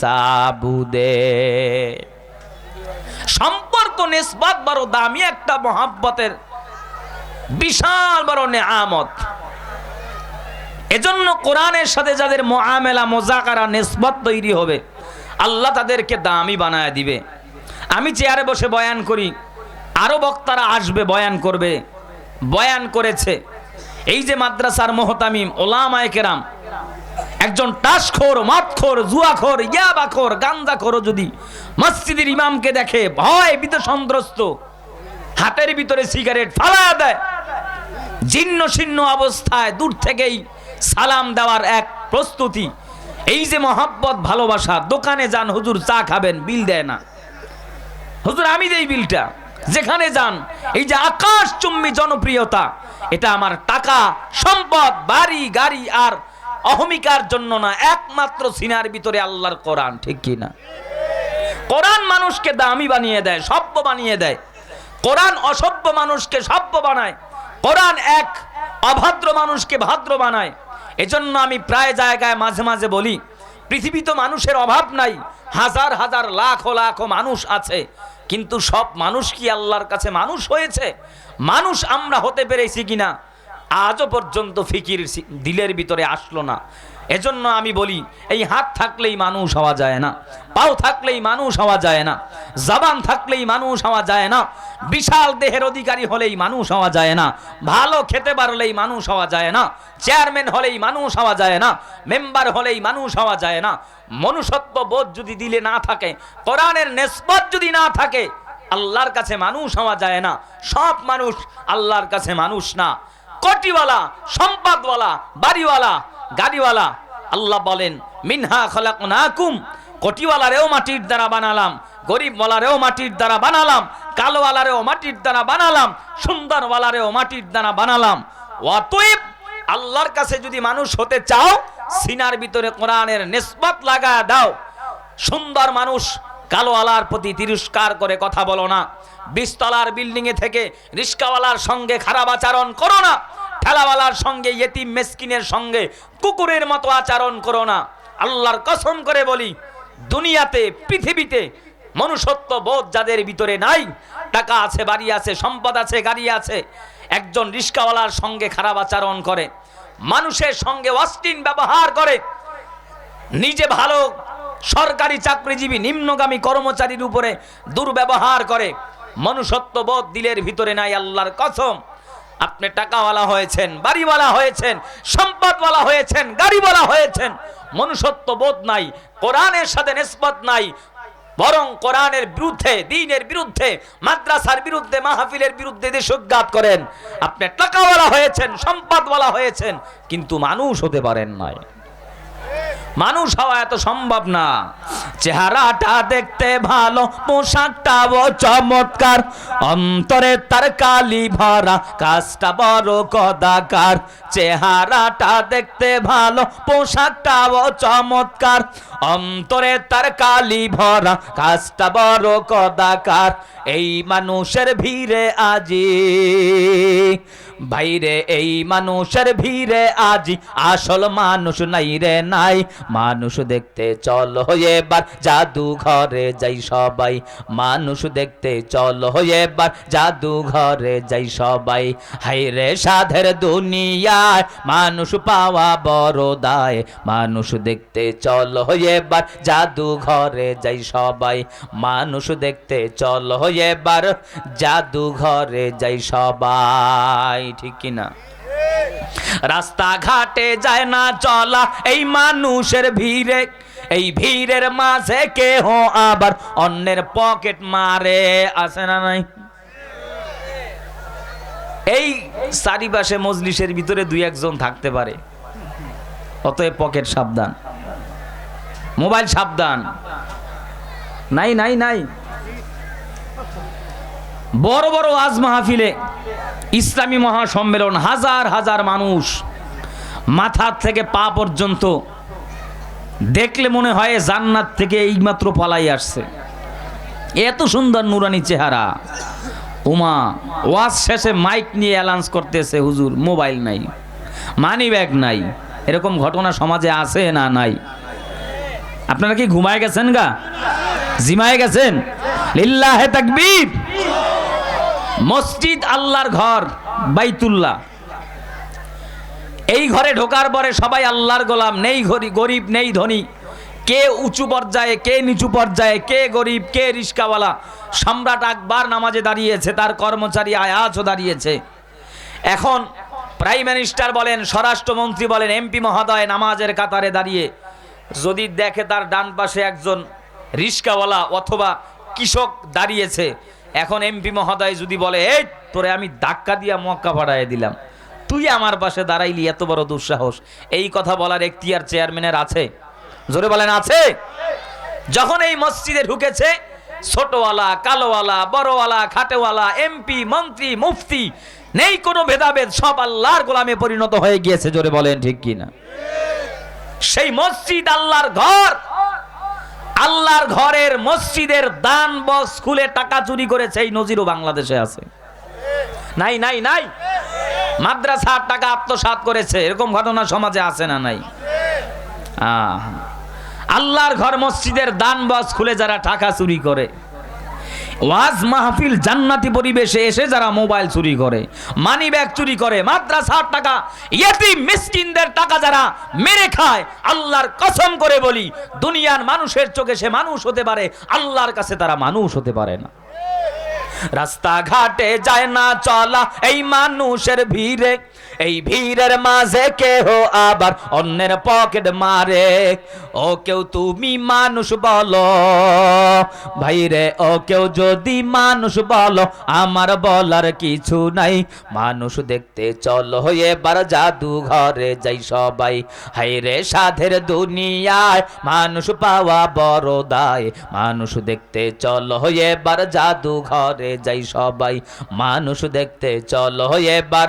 সাবুদে। সম্পর্ক নিসবাত বড় দামি একটা মহাব্বতের বিশাল বড় নেয়ামত। এজন্য কোরআনের সাথে যাদের মোয়ামেলা, মোজাকারা নিসবত তৈরি হবে, আল্লাহ তাদেরকে দামি বানায় দিবে। আমি চেয়ারে বসে বয়ান করি, আরও বক্তারা আসবে বয়ান করবে, বয়ান করেছে। এই যে মাদ্রাসার মোহতামিম, ওলামায়ে কেরাম একজন টাসখোর মদখোর জুয়াখোর, ইয়াবাখোর গাঞ্জাখোর যদি মসজিদের ইমামকে দেখে ভয় বিত সন্ত্রস্ত হাতের ভিতরে সিগারেট ফালা দেয়, জীর্ণ শীর্ণ অবস্থায় দূর থেকেই সালাম দেওয়ার এক প্রস্তুতি। এই যে মহাব্বত, ভালোবাসা, দোকানে যান, হুজুর চা খাবেন, বিল দেয় না। হুজুর, আমি দেই বিলটা। যেখানে যান, এই যে আকাশ চুম্বি জনপ্রিয়তা, এটা আমার টাকা, সম্পদ, বাড়ি, গাড়ি আর অহমিকার জন্য না, একমাত্র সিনার ভিতরে আল্লাহর কোরআন, ঠিক কি না? কোরআন মানুষকে দামি বানিয়ে দেয়, সভ্য বানিয়ে দেয়। কোরআন অসভ্য মানুষকে সভ্য বানায়। কোরআন এক অভদ্র মানুষকে ভদ্র বানায়। এজন্য আমি প্রায় জায়গায় মাঝে মাঝে বলি, পৃথিবী তো মানুষের অভাব নাই, হাজার হাজার লাখ লাখ মানুষ আছে, কিন্তু সব মানুষ কি আল্লাহর কাছে মানুষ হয়েছে? মানুষ আমরা হতে পেরেছি কিনা? আজও পর্যন্ত ফিকির দিলের ভিতরে আসলো না। এজন্য আমি বলি, এই হাত থাকলেই মানুষ হওয়া যায় না, পাও থাকলেই মানুষ হওয়া যায় না, জবান থাকলেই মানুষ হওয়া যায় না, বিশাল দেহের অধিকারী হলেই মানুষ হওয়া যায় না, ভালো খেতে পারলেই মানুষ হওয়া যায় না, চেয়ারম্যান হলেই মানুষ হওয়া যায় না, মেম্বার হলেই মানুষ হওয়া যায় না, মনুষ্যত্ব বোধ যদি দিলে না থাকে, কোরআনের নেসবত যদি না থাকে, আল্লাহর কাছে মানুষ হওয়া যায় না, সব মানুষ আল্লাহর কাছে মানুষ না। কোটিওয়ালা, সম্পদওয়ালা, বাড়িওয়ালা, গাড়িওয়ালা। আল্লাহ বলেন, মিনহা খলাকুম কোটিওয়ালারেও মাটির দ্বারা বানালাম, গরিবওয়ালারেও মাটির দ্বারা বানালাম, কালোওয়ালারেও মাটির দ্বারা বানালাম, সুন্দরওয়ালারেও মাটির দ্বারা বানালাম। অতএব আল্লাহর কাছে যদি মানুষ হতে চাও, সিনার ভিতরে কোরআনের নিসবত লাগা দাও। সুন্দর মানুষ কালো আলার প্রতি তিরস্কার করে কথা বলো না। বিশতলার বিল্ডিং এ থেকে রিস্কাওয়ালার সঙ্গে খারাপ আচরণ করো না। ঠেলাওয়ালার সঙ্গে, ইয়েতিম মেসকিনের সঙ্গে কুকুরের মতো আচরণ করো না। আল্লাহর কসম করে বলি, দুনিয়াতে, পৃথিবীতে মনুষ্যত্ব বোধ যাদের ভিতরে নাই, টাকা আছে, বাড়ি আছে, সম্পদ আছে, গাড়ি আছে, একজন রিস্কাওয়ালার সঙ্গে খারাপ আচরণ করে। মানুষের সঙ্গে অস্টিন ব্যবহার করে। নিজে ভালো সরকারি চাকরিজীবী নিম্নগামী কর্মচারীর উপরে দুর্ব্যবহার করে। মনুষ্যত্ববোধ দিলের ভিতরে নাই আল্লাহর কসম। আপনি টাকাওয়ালা হয়েছেন, বাড়িওয়ালা হয়েছেন, সম্পদওয়ালা হয়েছেন, গাড়িওয়ালা হয়েছেন। মনুষ্যত্ববোধ নাই, কোরআনের সাথে নিসবত নাই। বরং কোরআনের বিরুদ্ধে, দিনের বিরুদ্ধে, মাদ্রাসার বিরুদ্ধে, মাহফিলের বিরুদ্ধে দেশোজ্ঞাত করেন, আপনি টাকাওয়ালা হয়েছেন, সম্পদওয়ালা হয়েছেন, কিন্তু মানুষ হতে পারেন নাই। মানুষ হওয়া এত সম্ভব না। চেহারাটা দেখতে ভালো, পোশাকটাও চমৎকার। অন্তরে তার কালি ভরা, কাজটা বড় কদাকার চেহারাটা দেখতে ভালো, পোশাকটাও চমৎকার। অন্তরে তার কালি ভরা, কাজটা বড় কদাকার এই মানুষের ভিড়ে আজি বাইরে এই মানুষের ভিড়ে আজি আসল মানুষ নাই রে নাই। মানুষ দেখতে চলো এবার জাদু ঘরে যাই সবাই। মানুষ দেখতে চলো এবার জাদু ঘরে যাই সবাই। হাইরে সাধের দুনিয়ায় মানুষ পাওয়া বড় দায়। মানুষ দেখতে চলো এবার জাদু ঘরে যাই সবাই। মানুষ দেখতে চলো এবার জাদু ঘরে যাই সবাই। ঠিক কিনা রাস্তাঘাটে যায় না চলা, এই মানুষের ভিড়ে, এই ভিড়ের মাঝে কেহ আবার অন্যের পকেট মারে আসে না নাই? এই চারিপাশে মজলিসের ভিতরে দুই একজন থাকতে পারে, অতএব পকেট সাবধান। মোবাইল সাবধান। নাই নাই নাই। বড় বড় আজ মাহফিলে ইসলামী মহাসম্মেলন হাজার হাজার মানুষ মাথার থেকে পা পর্যন্ত দেখলে মনে হয় জান্নাত থেকে এইমাত্র পালাই আসছে। এত সুন্দর নুরানি চেহারা। উমা, ওয়াজ শেষে মাইক নিয়ে অ্যালাউন্স করতেছে, হুজুর, মোবাইল নাই, মানি ব্যাগ নাই, এরকম ঘটনা সমাজে আছে না নাই? আপনারা কি ঘুমায় গেছেন গা? জিমায় গেছেন? লিল্লাহে তাকবীর! মসজিদ আল্লাহর ঘর, বাইতুল্লাহ। এই ঘরে ঢোকার পরে সবাই আল্লাহর গোলাম, নেই গরিব, নেই ধনী। কে উঁচু পর্যায়ে, কে নিচু পর্যায়ে, কে গরিব, কে রিস্কাওয়ালা। সম্রাট আকবর নামাজে দাঁড়িয়েছে, তার কর্মচারী আয়াজও দাঁড়িয়েছে। এখন প্রাইম মিনিস্টার বলেন, স্বরাষ্ট্রমন্ত্রী বলেন, এমপি মহোদয় নামাজের কাতারে দাঁড়িয়ে যদি দেখে তার ডান পাশে একজন রিস্কাওয়ালা অথবা কৃষক দাঁড়িয়েছে এখন এমপি মহোদয় যদি বলে, এই, তোরে আমি ধাক্কা দিয়া মক্কা ভাড়ায় দিলাম। তুই আমার পাশে দাঁড়াইলি, এত বড় দুঃসাহস। এই কথা বলার এখতিয়ার চেয়ারম্যানের আছে? জোরে বলেন, আছে। যখন এই মসজিদে ঢুকেছে, ছোটওয়ালা, কালোওয়ালা, বড়ওয়ালা, খাটেওয়ালা, এমপি, মন্ত্রী, মুফতি, নেই কোনো ভেদাভেদ, সব আল্লাহর গোলামে পরিণত হয়ে গিয়েছে, জোরে বলেন ঠিক কিনা? সেই মসজিদ আল্লাহর ঘর। আল্লাহর ঘরের মসজিদের দান বক্স খুলে টাকা চুরি করেছে এই নজিরও বাংলাদেশে আছে। নাই নাই নাই। মাদ্রাসার টাকা আত্মসাত করেছে, এরকম ঘটনা সমাজে আছে না নাই? আল্লাহর ঘর মসজিদের দান বক্স খুলে যারা টাকা চুরি করে ওয়াজ মাহফিল জান্নাতি পরিবেশে এসে যারা মোবাইল চুরি করে মানি ব্যাগ চুরি করে, মাদ্রাসার টাকা ইয়েতিম মিসকিনদের টাকা যারা মেরে খায়, আল্লাহর কসম করে বলি, দুনিয়ার মানুষের চোখে সে মানুষ হতে পারে, আল্লাহর কাছে তারা মানুষ হতে পারে না। রাস্তাঘাটে যায় না চলা, এই মানুষের ভিড়ে এই ভিড়ের মাঝে কেহ আবার অন্যের পকেট মারে। ও কেউ তুমি মানুষ বলো, ভাইরে, ও কেউ যদি মানুষ বলো, আমার বলার কিছু নাই। মানুষ দেখতে চলো, এবার জাদু ঘরে যাই সবাই। হাইরে সাধের দুনিয়ায় মানুষ পাওয়া বড় দায়। মানুষ দেখতে চলো, এবার জাদু ঘরে যাই সবাই। মানুষ দেখতে চলো, এবার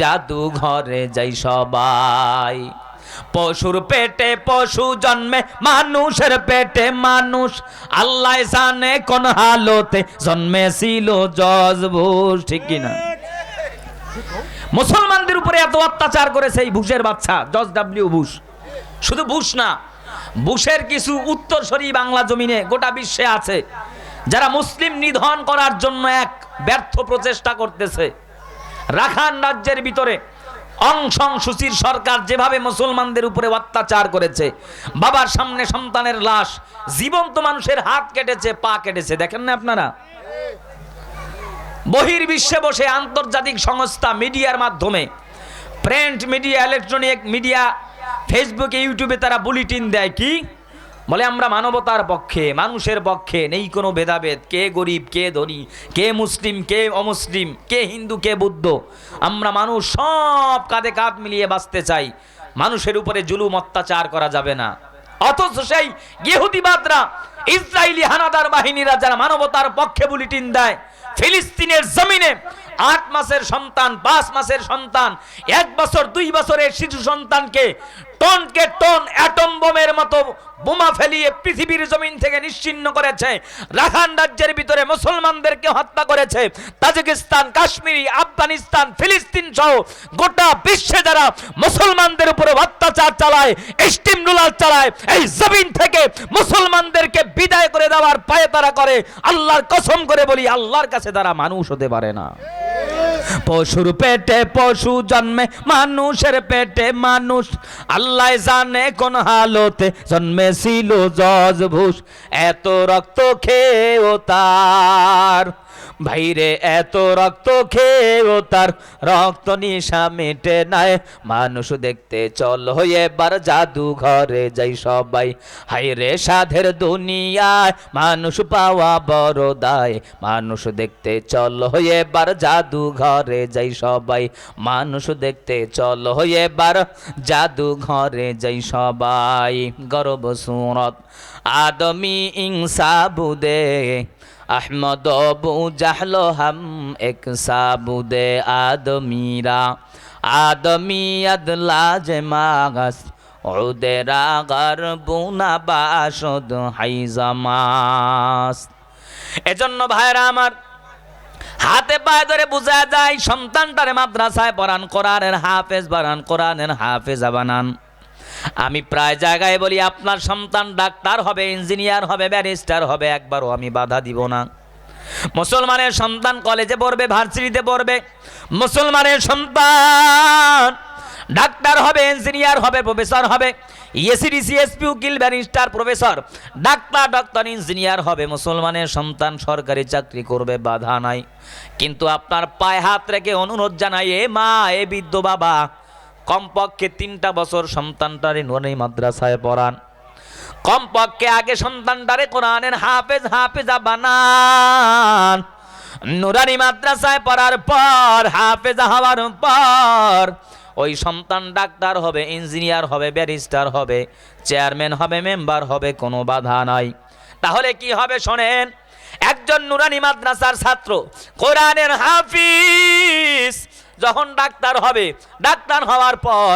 জাদু ঘরে যাই সবাই। পশুর পেটে পশু জন্মে, মানুষের পেটে মানুষ। আল্লাহ জানে কোন হালতে জন্মেছিল জজবুস ঠিক কিনা মুসলমানদের উপরে এত অত্যাচার করেছে এই বুশের বাচ্চা জজ ডাব্লিউ বুশ। শুধু বুশ না, বুশের কিছু উত্তরসরি বাংলা জমিনে গোটা বিশ্বে আছে, যারা মুসলিম নিধন করার জন্য এক ব্যর্থ প্রচেষ্টা করতেছে। রাখান রাজ্যের ভিতরে অংশং সুচির সরকার যেভাবে মুসলমানদের উপরে অত্যাচার করেছে, বাবার সামনে সন্তানের লাশ, জীবন্ত মানুষের হাত কেটেছে, পা কেটেছে, দেখেন না আপনারা? বহির বিশ্বে বসে আন্তর্জাতিক সংস্থা মিডিয়ার মাধ্যমে প্রিন্ট মিডিয়া ইলেকট্রনিক মিডিয়া ফেসবুকে ইউটিউবে তারা বুলেটিন দেয়, কি? বলে, আমরা মানবতার পক্ষে, মানুষের পক্ষে নেই কোনো ভেদাভেদ। কে গরিব, কে ধনী, কে মুসলিম, কে অমুসলিম, কে হিন্দু, কে বুদ্ধ। আমরা মানুষ সব কাঁধে কাঁধ মিলিয়ে বাঁচতে চাই। মানুষের উপরে জুলুম, অত্যাচার করা যাবে না। অথচ সেই ইহুদিবাদরা, ইসরায়েলি হানাদার বাহিনীরা যারা মানবতার পক্ষে বুলেটিন দেয়, ফিলিস্তিনের জমিনে আট মাসের সন্তান, পাঁচ মাসের সন্তান, এক বছর, দুই বছরের শিশু সন্তানকে টনকে টন অ্যাটম বোমের মতো বোমা ফেলিয়ে পৃথিবীর জমিন থেকে নিশ্চিন্ন করেছে। রাখান রাজ্যের ভিতরে মুসলমানদেরকে হত্যা করেছে। তাজিকিস্তান, কাশ্মীরি, আফগানিস্তান, ফিলিস্তিন সহ গোটা বিশ্বে যারা মুসলমানদের উপরে অত্যাচার চালায়, স্টিম রুলার চালায়, এই জমিন থেকে মুসলমানদেরকে বিদায় করে দেওয়ার পায়ে তারা করে। আল্লাহর কসম করে বলি, আল্লাহর কাছে তারা মানুষ হতে পারে না। পশুর পেটে পশু জন্মে, মানুষের পেটে মানুষ। আল্লাহ জানে কোন হালতে জন্মেছিল জজভূষ এত রক্ত খেয়েও তার ভাইরে, এত রক্ত খেয়েও তার রক্ত নিশা মেটে নাই। মানুষ দেখতে চল হয়ে এবার জাদু ঘরে যাই সবাই। হাইরে, সাধের দুনিয়ায় মানুষ পাওয়া বড় দায়। মানুষ দেখতে চল হয়ে এবার জাদু ঘরে যাই সবাই। মানুষ দেখতে চল হয়ে এবার জাদু ঘরে যাই সবাই। গর্ব সুরত, আদমি আহমদ বু জাহল হাম এক সাবুদে আদমিরা। আদমি আদলা যে মাগাস ওদেরা রাগার বুনা বাসদ হাইজামাস এজন্য ভাইরা আমার, হাতে পায়ে ধরে বুঝা যায়, সন্তানটারে মাদ্রাসায় বরান কোরআনের হাফেজ বরান কোরআনের হাফেজ বানান। আমি প্রায় জায়গায় বলি, আপনার সন্তান ডাক্তার হবে, ইঞ্জিনিয়ার হবে, ব্যারিস্টার হবে, একবারও আমি বাধা দিব না। মুসলমানের সন্তান কলেজে পড়বে, ভার্সিটিতে পড়বে, মুসলমানের সন্তান ডাক্তার হবে, ইঞ্জিনিয়ার হবে, প্রফেসর হবে ইএসিডি সিএসপি উকিল, ব্যারিস্টার, প্রফেসর, ডাক্তার, ডক্টর, ইঞ্জিনিয়ার হবে, মুসলমানের সন্তান সরকারি চাকরি করবে, বাধা নাই। কিন্তু আপনার পায়ে হাত রেখে অনুরোধ জানাই, এ মা, এ বৃদ্ধ বাবা কমপক্ষে তিনটা বছর সন্তানটারে নুরানি মাদ্রাসায় পড়ান। কমপক্ষে আগে সন্তানটারে কোরআনের হাফেজ হাফেজা বানান। নুরানি মাদ্রাসায় পড়ার পর, হাফেজা হওয়ার পর, ওই সন্তান ডাক্তার হবে, ইঞ্জিনিয়ার হবে, ব্যারিস্টার হবে, চেয়ারম্যান হবে, মেম্বার হবে, কোনো বাধা নাই। তাহলে কি হবে শোনেন, একজন নুরানি মাদ্রাসার ছাত্র, কোরআনের হাফিজ যখন ডাক্তার হবে, ডাক্তার হওয়ার পর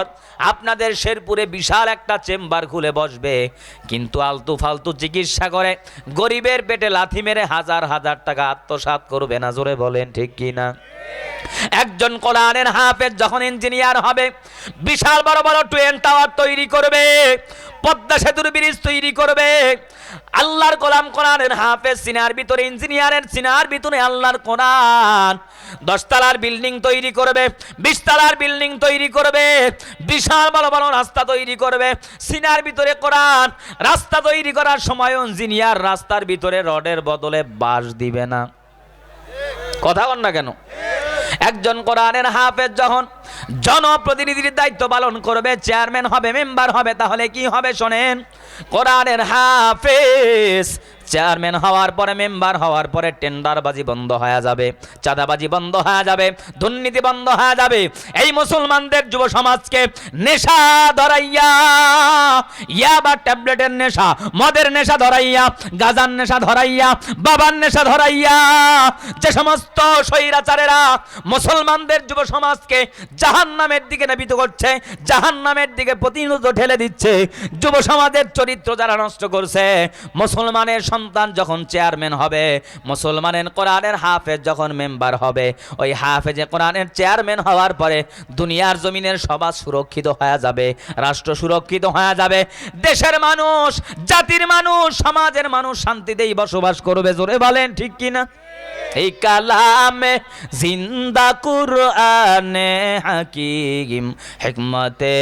আপনাদের শেরপুরে বিশাল একটা চেম্বার খুলে বসবে। কিন্তু আলতু ফালতু চিকিৎসা করে গরিবের পেটে লাথি মেরে হাজার হাজার টাকা আত্মসাৎ করবে না, জোরে বলেন, ঠিক কি না? একজন কোরআনের হাফেজ যখন ইঞ্জিনিয়ার হবে, বিশাল বড় বড় টুয়েন টাওয়ার তৈরি করবে, পদ্মা সেতুর ব্রিজ তৈরি করবে আল্লাহর কোরআন কোরআনের হাফেজ, সিনার ভিতরে ইঞ্জিনিয়ারের সিনার ভিতরে আল্লাহর কোরআন। দশতলার বিল্ডিং তৈরি করবে, বিশতলার বিল্ডিং তৈরি করবে, বিশাল বড় বড় রাস্তা তৈরি করবে, সিনার ভিতরে কোরআন। রাস্তা তৈরি করার সময় ইঞ্জিনিয়ার রাস্তার ভিতরে রডের বদলে বাঁশ দিবে না। কথা বল না কেন? একজন কোরআনের হাফেজ যখন জনপ্রতিনিধির দায়িত্ব পালন করবে, চেয়ারম্যান হবে, মেম্বার হবে, তাহলে কি হবে শোনেন? কোরআনের হাফেজ চেয়ারম্যান হওয়ার পরে, মেম্বার হওয়ার পরে টেন্ডারবাজি বন্ধ হয়ে যাবে, চাঁদাবাজি বন্ধ হয়ে যাবে, দুর্নীতি বন্ধ হয়ে যাবে। এই মুসলমানদের যুব সমাজকে নেশা ধরাইয়া, ইয়া বা ট্যাবলেটের নেশা, মদের নেশা ধরাইয়া, গাজার নেশা ধরাইয়া, বাবার নেশা ধরাইয়া, যে সমস্ত স্বৈরাচারেরা মুসলমানদের যুব সমাজকে জাহান নামের দিকে নাবিত করছে জাহান নামের দিকে প্রতিনিয়ত ঠেলে দিচ্ছে, যুব সমাজের চরিত্র যারা নষ্ট করছে, মুসলমানের সন্তান যখন চেয়ারম্যান হবে, মুসলমানের কোরআনের হাফেজ যখন মেম্বার হবে, ওই হাফেজে কোরআনের চেয়ারম্যান হওয়ার পরে দুনিয়ার জমিনের সমাজ সুরক্ষিত হয়ে যাবে, রাষ্ট্র সুরক্ষিত হয়ে যাবে। দেশের মানুষ, জাতির মানুষ, সমাজের মানুষ শান্তিতেই বসবাস করবে, জোরে বলেন ঠিক কিনা? এই কালামে জিন্দা কুরআনে হাকিম, হিকমতে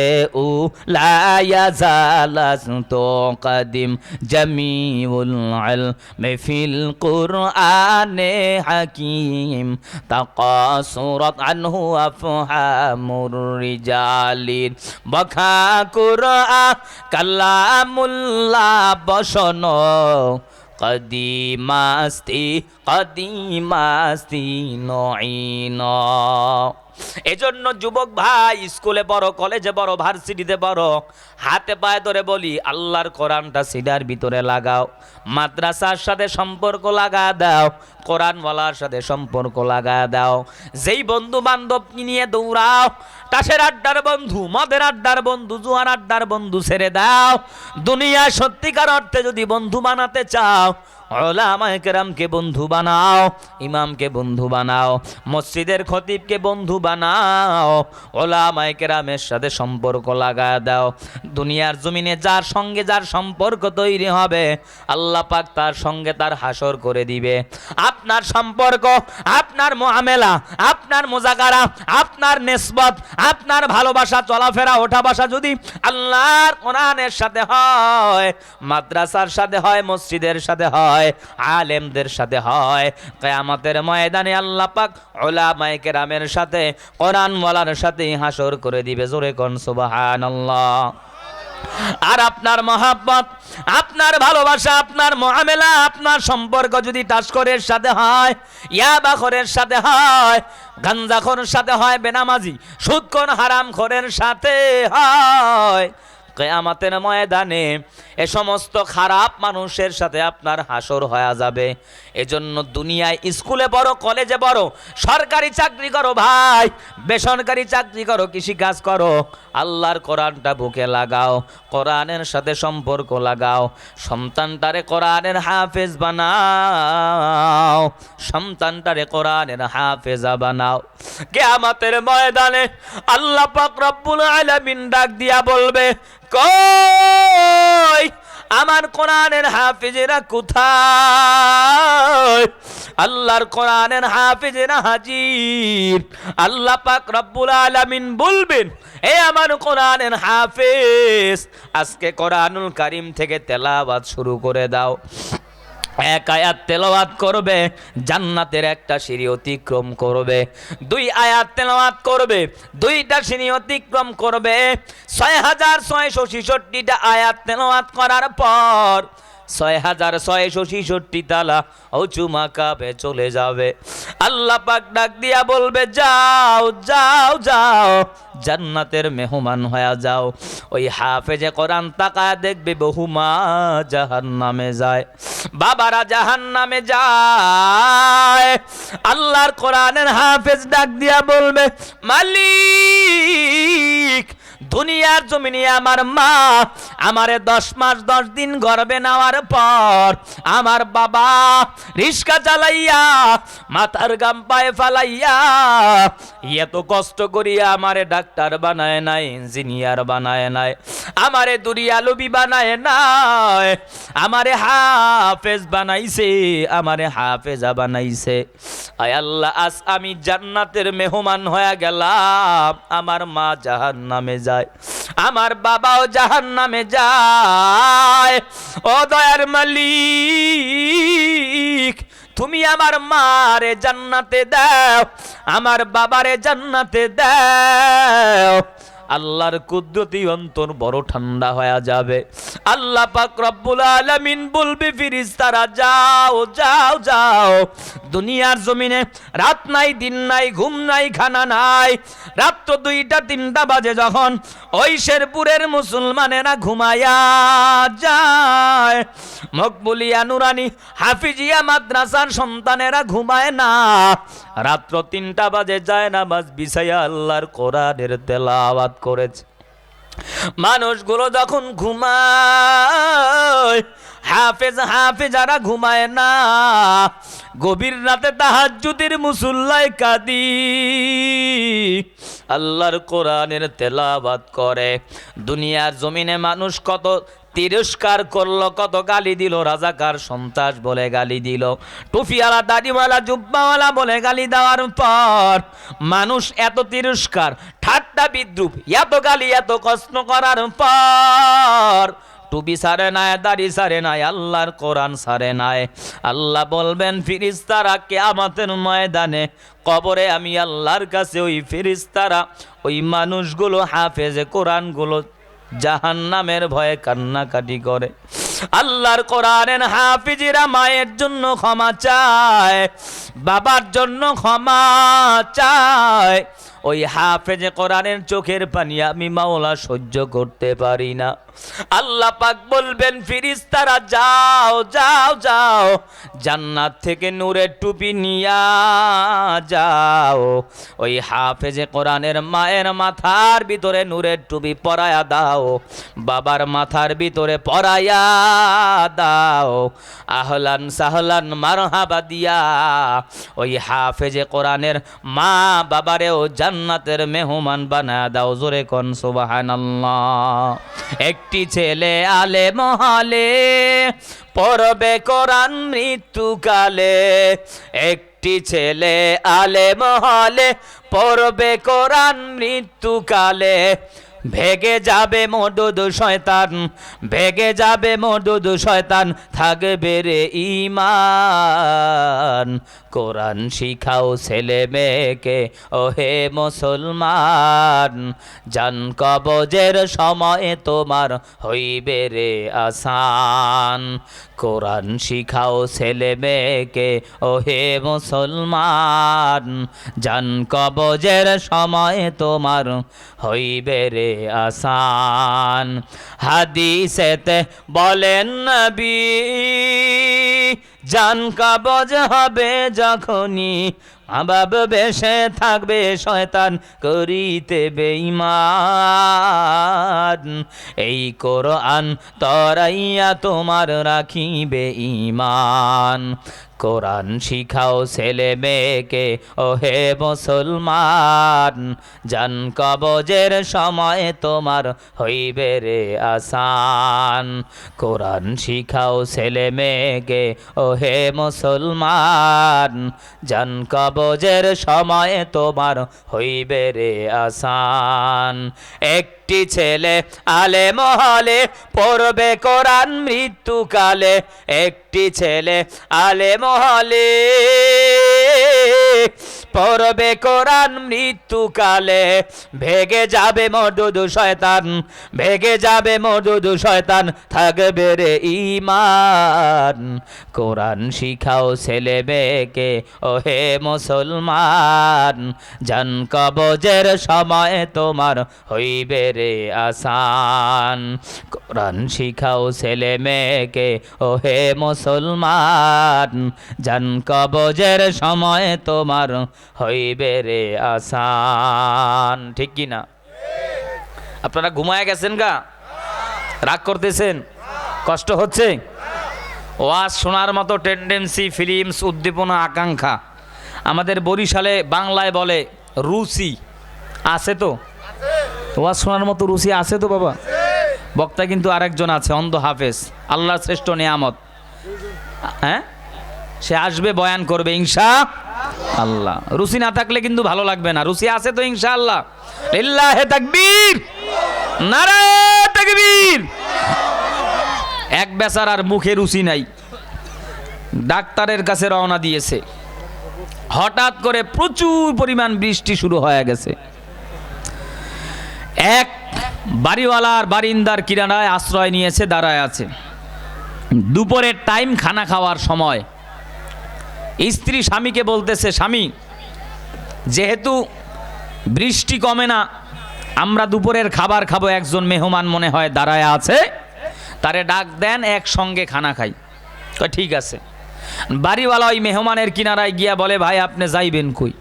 উ লায়া জালাস তো কদিম, জমিউল ইলম ফিল কুরআনে হাকিম তাকাসুরাত আনহু আফহামুর রিজালিন বখা কুরআন কালামুল্লাহ বসনো কদিমাস্তি কদিমাস্তি নইন এজন্য যুবক ভাই, স্কুলে বড় কলেজে বড় ভার্সিটিতে বড় হাতে পায়ে ধরে বলি, আল্লাহর কোরআনটা সিডার ভিতরে লাগাও, মাদ্রাসার সাথে সম্পর্ক লাগা দাও, কোরআনওয়ালার সাথে সম্পর্ক লাগা দাও। যেই বন্ধু বান্ধব নিয়ে দৌড়াও, তাসের আড্ডার বন্ধু, মদের আড্ডার বন্ধু, জুয়ার আড্ডার বন্ধু ছেড়ে দাও। দুনিয়া সত্যিকার অর্থে যদি বন্ধু বানাতে চাও ওলামায়ে কেরামকে বন্ধু বানাও, ইমামকে বন্ধু বানাও, মসজিদের খতিবকে বন্ধু বানাও, ওলামায়ে কেরামের সাথে সম্পর্ক লাগায় দাও। দুনিয়ার জমিনে যার সঙ্গে যার সম্পর্ক তৈরি হবে, আল্লাহ পাক তার সঙ্গে তার হাসর করে দিবে। আপনার সম্পর্ক, আপনার মোহামেলা, আপনার মোজাকারা আপনার নেসবত, আপনার ভালোবাসা, চলাফেরা ওঠা বাসা যদি আল্লাহর কোরআনের সাথে হয়, মাদ্রাসার সাথে হয়, মসজিদের সাথে হয়, আলেমদের সাথে হয়, কেয়ামতের ময়দানে আল্লাহ পাক ওলামায়ে কেরামের সাথে কোরআন ওয়ালার সাথে হাসর করে দিবে। জোরে কন কোন সুবহানাল্লাহ। আর আপনার মহাব্বত, আপনার ভালোবাসা, আপনার মহামেলা, আপনার সম্পর্ক যদি টাস্করের সাথে হয় ইয়াবাখরের সাথে হয় গাঞ্জাখরের সাথে হয়, বেনামাজি সুদকর হারাম খরের সাথে হয়। কেয়ামাতের ময়দানে এ সমস্ত খারাপ মানুষের সাথে আপনার হাসর হয়ে যাবে। এজন্য দুনিয়ায় স্কুলে বড় কলেজে বড় সরকারি চাকরি করো ভাই, বেসরকারি চাকরি করো কৃষি কাজ করো। আল্লাহর কোরআনটা বুকে লাগাও, কোরআনের সাথে সম্পর্ক লাগাও, সন্তানটারে কোরআনের হাফেজ বানাও, সন্তানটারে কোরআনের হাফেজা বানাও। কেয়ামাতের ময়দানে আল্লাহ পাক রব্বুল আলামিন ডাক দিয়া বলবে কই? আমার কোরআনের হাফিজেরা কোথায়? আল্লাহর কোরআনের হাফিজেরা হাজির। আল্লাহ পাক রব্বুল আলামিন বলবেন, এ আমার কোরআনের হাফেজ, আজকে কোরআনুল কারিম থেকে তেলাওয়াত শুরু করে দাও। এক আয়াত তেলাওয়াত করবে, জান্নাতের একটা সিঁড়ি অতিক্রম করবে। দুই আয়াত তেলাওয়াত করবে, দুইটা সিঁড়ি অতিক্রম করবে। ছয় হাজার ছয়শো ছেষট্টিটা আয়াত তেলাওয়াত করার পর ছয় হাজার ছয়শো ছেষট্টি তালা ও চুমা কাবে চলে যাবে। আল্লাহ পাক ডাক দিয়া বলবে, যাও যাও যাও, জান্নাতের মেহমান হয়ে যাও। ওই হাফেজে কোরআন তাকায় দেখবে বহু মা জাহান নামে যায়। বাবারা জাহান নামে যায়। আল্লাহর কোরআনের হাফেজ ডাক দিয়া বলবে, মালিক দুনিয়ার জমিনে আমার মা আমারে দশ মাস দশ দিন গর্বে নেওয়ার পর আমার বাবা রিস্কা চালাইয়া মাথার গাম পায়ে ফালাইয়া এত কষ্ট করিয়া আমারে ডাক্তার বানায় নাই, ইঞ্জিনিয়ার বানায় নাই, আমারে দুরিয়ালুবি বানায় নাই, আমারে হাফেজ বানাইছে, আমারে হাফেজা বানাইছে। আয় আল্লাহ, আজ আমি জান্নাতের মেহমান হয়ে গেলাম, আমার মা জাহান নামে যায়। আমার বাবাও জাহান নামে যায়। ও দয়ার মালিক, তুমি আমার মারে জান্নাতে দাও, আমার বাবারে জান্নাতে দাও। আল্লাহর কুদরতি অন্তর বড় ঠান্ডা হয়ে যাবে। আল্লাহ পাক রব্বুল আলামিন বলবে, ফিরিস্তারা যাও যাও যাও। দুনিয়ার জমিনে রাত নাই, দিন নাই, ঘুম নাই, খানা নাই। রাত্র দুইটা, তিনটা বাজে যখন ওই শেরপুরের মুসলমানেরা ঘুমায়া যায়। মকবুলিয়া নুরানি, হাফিজিয়া মাদ্রাসার সন্তানেরা ঘুমায় না। রাত্র তিনটা বাজে যায় না বাস বিছাইয়া আল্লাহর কোরআনের তেলাওয়াত করেছে। মানুষগুলো যখন ঘুমায়, হাফেজ হাফে যারা ঘুমায় না, গভীর রাতে তাহাজ্জুদের মুসুল্লায় কাদি। আল্লাহর কোরআনের তেলাবাদ করে। দুনিয়ার জমিনে মানুষ কত তিরস্কার করল, কত গালি দিল, রাজাকার সন্ত্রাস বলে গালি দিল। টুফিওয়ালা, দাড়িওয়ালা, জুব্বাওয়ালা বলে গালি দেওয়ার পর মানুষ এত তিরস্কার, ঠাট্টা বিদ্রুপ, এত গালি, এত কষ্ট করার পর টুপি সারে নাই, দাড়ি সারে নাই, আল্লাহর কোরআন সারে নাই। আল্লাহ বলবেন, ফিরিস্তারা কেয়ামতের ময়দানে কবরে আমি আল্লাহর কাছে ওই ফিরিস্তারা, ওই মানুষগুলো হাফেজে কোরআনগুলো জাহান নামের ভয়ে কান্নাকাটি করে। আল্লাহর কোরআনের হাফিজিরা মায়ের জন্য ক্ষমা চায়, বাবার জন্য ক্ষমা চায়। ওই হাফেজে কোরআনের চোখের পানি আমি মাওলা সহ্য করতে পারি না। আল্লাহ পাক বলবেন, ফিরিস্তারা যাও যাও যাও, জান্নাত থেকে নূরের টুপি নিয়া যাও। ওই হাফেজে কোরআনের মায়ের মাথার ভিতরে নূরের টুপি পরায়া দাও, বাবার মাথার ভিতরে পরায়া দাও। আহলান সাহলান মারহাবা দিয়া ওই হাফেজে কোরআনের মা বাবারেও জান্নাতের মেহমান বানা দাও, জোরে কন সুবহানাল্লাহ। একটি ছেলে আলে মহালে পরবে কোরআন মৃত্যুকালে। একটি ছেলে আলে মহালে পরবে কোরআন মৃত্যুকালে। ভেগে যাবে মদুদ শয়তান, ভেগে যাবে মদুদ শয়তান, থাকবে রে ইমান কোরআন শিখাও ছেলে মেয়েকে, ওহে মুসলমান, জান কবজের সময় তোমার হইবে রে আসান। কোরআন শিখাও ছেলে মেয়েকে হে মুসলমান। জান কবজের সময় তোমার হইবে রে আসান। হাদিসেতে বলেন নবী জান কাবজ হবে যখনই, আবাব বেশে থাকবে শয়তান করিতে বেঈমান। এই কোরআন তরাইয়া তোমার রাখিবে ইমান কোরআন শিখাও ছেলে মেয়েকে, ওহে মুসলমান। জান কবজের সময় তোমার হইবে রে আসান। কোরআন শিখাও ছেলে মেয়েকে, ওহে মুসলমান। জান কবজের সময় তোমার হইবে রে আসান। একটি ছেলে আলে মহলে পড়বে কোরআন মৃত্যুকালে। একটি ছেলে আলে মহলে পড়বে কোরআন মৃত্যুকালে। ভেগে যাবে মরদুদ শয়তান, ভেগে যাবে মরদুদ শয়তান, থাকবে রে ইমান কোরআন শিখাও ছেলে মেয়েকে, ওহে মুসলমান, জান কবজের সময় তোমার হইবে রে আসান। কোরআন শিখাও ছেলে মেয়েকে, ওহে মুসলমান, জান কবজের সময় তোমার হইবে রে আসান। ঠিক কি না? আপনারা ঘুমায় গেছেন গা? রাগ করতেছেন? কষ্ট হচ্ছে? ওয়াজ শোনার মতো টেন্ডেন্সি ফিলিমস উদ্দীপনা, আকাঙ্ক্ষা। আমাদের বরিশালে বাংলায় বলে রুচি। আছে তো? ওয়াজ শোনার মতো রুচি আছে তো বাবা? বক্তা কিন্তু আরেকজন আছে, অন্ধ হাফেজ। আল্লাহর শ্রেষ্ঠ নিয়ামত। হ্যাঁ? সে আসবে, বয়ান করবে, ইনশা আল্লাহ। রুচি না থাকলে কিন্তু ভালো লাগবে না। রুচি আছে তো, ইনশা আল্লাহ। লিল্লাহে তাকবীর, নারায়ে তাকবীর। এক বেচার আর মুখে রুচি নাই। ডাক্তারের কাছে রওনা দিয়েছে। হঠাৎ করে প্রচুর পরিমাণ বৃষ্টি শুরু হয়ে গেছে। এক বাড়িওয়ালার বারিন্দার কিরানায় আশ্রয় নিয়েছে, দাঁড়ায় আছে। দুপুরের টাইম খানা খাওয়ার সময় স্ত্রী স্বামীকে বলতেছে, স্বামী, যেহেতু বৃষ্টি কমে না, আমরা দুপুরের খাবার খাব, একজন মেহমান মনে হয় দাঁড়ায় আছে, তারে ডাক দেন, একসঙ্গে খানা খাই। কয়, ঠিক আছে। বাড়িওয়ালা ওই মেহমানের কিনারায় গিয়া বলে, ভাই, আপনি যাইবেন কই?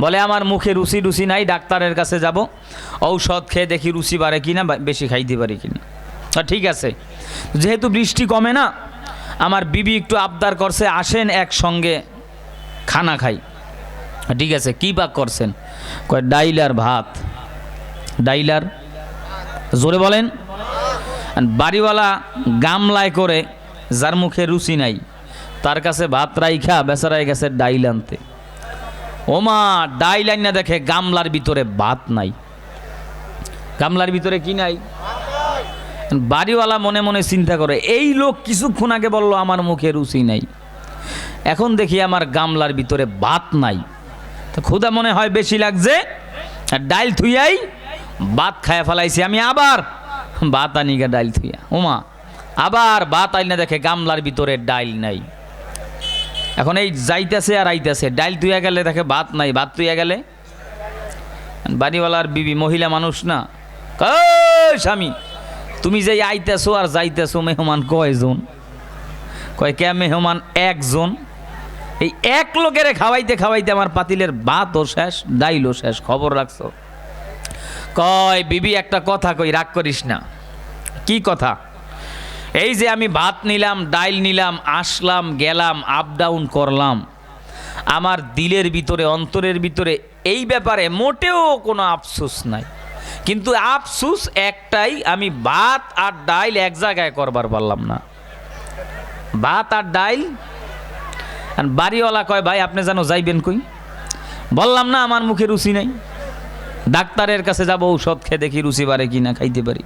বলে, আমার মুখে রুচি রুচি নাই, ডাক্তারের কাছে যাব। ঔষধ খেয়ে দেখি রুচি বাড়ে কিনা বেশি খাইতে পারি কিনা। তা ঠিক আছে। যেহেতু বৃষ্টি কমে না আমার বিবি একটু আবদার করছে, আসেন একসঙ্গে খানা খাই। ঠিক আছে, কী পাক করছেন? কয় ডাইল আর ভাত। ডাইলার? জোরে বলেন। বাড়িওয়ালা গামলায় করে যার মুখে রুচি নাই, তার কাছে ভাত রাইখা বেচারাই গেছে ডাইল আনতে। ওমা, ডাইল আইনা দেখে গামলার ভিতরে ভাত নাই। গামলার ভিতরে কি নাই? বাড়িওয়ালা মনে মনে চিন্তা করে, এই লোক কিছুক্ষণ আগে বলল আমার মুখে রুচি নাই। এখন দেখি আমার গামলার ভিতরে ভাত নাই। তো ক্ষুদা মনে হয় বেশি লাগছে, আর ডাইল থুইয়াই ভাত খায় ফেলাইছি আমি আবার। ভাত আনিগা ডাইল থুইয়া। ওমা আবার ভাত আইনা দেখে গামলার ভিতরে ডাইল নাই। এখন এই যাইতেছে আর আইতেছে, ডাইল তুইয়া গেলে দেখে ভাত নাই, ভাত তুইয়া গেলে। বাড়িওয়ালার বিবি মহিলা মানুষ না? স্বামী তুমি যে আইতেছো আর যাইতেছো মেহমান কয়জন? কয় কে মেহমান? একজন। এই এক লোকেরে খাওয়াইতে খাওয়াইতে আমার পাতিলের ভাতও শেষ, ডাইলও শেষ, খবর রাখছো। কয়, বিবি, একটা কথা কই, রাগ করিস না। কি কথা? এই যে আমি ভাত নিলাম, ডাইল নিলাম, আসলাম, গেলাম আপ ডাউন করলাম। আমার দিলের ভিতরে, অন্তরের ভিতরে এই ব্যাপারে মোটেও কোনো আফসোস নাই। কিন্তু আফসুস একটাই, আমি ভাত আর ডাইল এক জায়গায় করবার পারলাম না। ভাত আর ডাইল? বাড়িওয়ালা কয়, ভাই, আপনি যেন যাইবেন কই? বললাম, না, আমার মুখে রুচি নাই। ডাক্তারের কাছে যাব, ঔষধ খেয়ে দেখি রুচি বাড়ে কি না খাইতে পারি